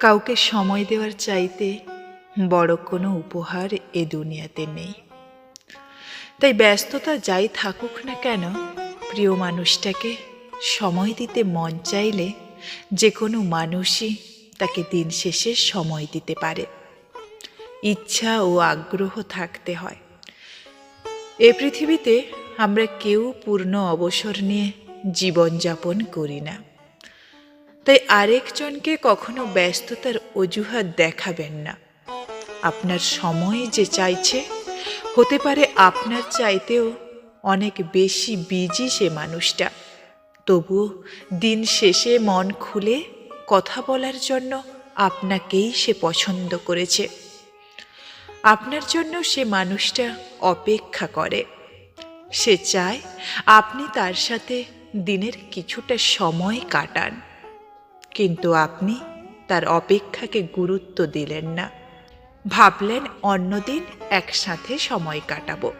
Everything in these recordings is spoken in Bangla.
কাউকে সময় দেওয়ার চাইতে বড় কোনো উপহার এ দুনিয়াতে নেই। তাই ব্যস্ততা যাই থাকুক না কেন, প্রিয় মানুষটাকে সময় দিতে মন চাইলে যে কোনো মানুষই তাকে দিন শেষে সময় দিতে পারে। ইচ্ছা ও আগ্রহ থাকতে হয়। এ পৃথিবীতে আমরা কেউ পূর্ণ অবসর নিয়ে জীবনযাপন করি না। তাই আরেকজনকে কখনো ব্যস্ততার অজুহাত দেখাবেন না। আপনার সময় যে চাইছে, হতে পারে আপনার চাইতেও অনেক বেশি বিজি সে মানুষটা। তবুও দিন শেষে মন খুলে কথা বলার জন্য আপনাকেই সে পছন্দ করেছে। আপনার জন্য সে মানুষটা অপেক্ষা করে। সে চায় আপনি তার সাথে দিনের কিছুটা সময় কাটান। কিন্তু আপনি তার অপেক্ষাকে গুরুত্ব দিলেন না। ভাবলেন অন্যদিন একসাথে সময় কাটাবো।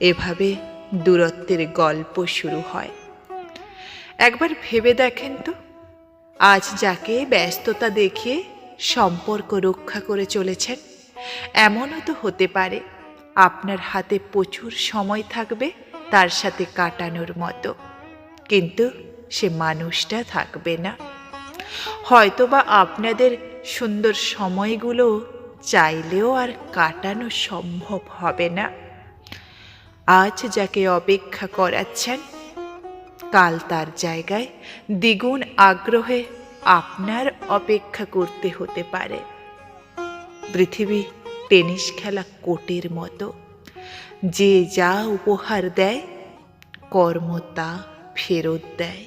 এভাবে দূরত্বের গল্প শুরু হয়। একবার ভেবে দেখেন তো, আজ যাকে ব্যস্ততা দেখিয়ে সম্পর্ক রক্ষা করে চলেছেন, এমনও তো হতে পারে আপনার হাতে প্রচুর সময় থাকবে তার সাথে কাটানোর মতো, কিন্তু সে মানুষটা থাকবে না। হয়তোবা আপনাদের সুন্দর সময়গুলো চাইলেও আর কাটানো সম্ভব হবে না। আজ যাকে অপেক্ষা করাচ্ছেন, কাল তার জায়গায় দ্বিগুণ আগ্রহে আপনার অপেক্ষা করতে হতে পারে। পৃথিবী টেনিস খেলা কোটের মতো। যে যা উপহার দেয়, কর্ম তা ফেরত দেয়।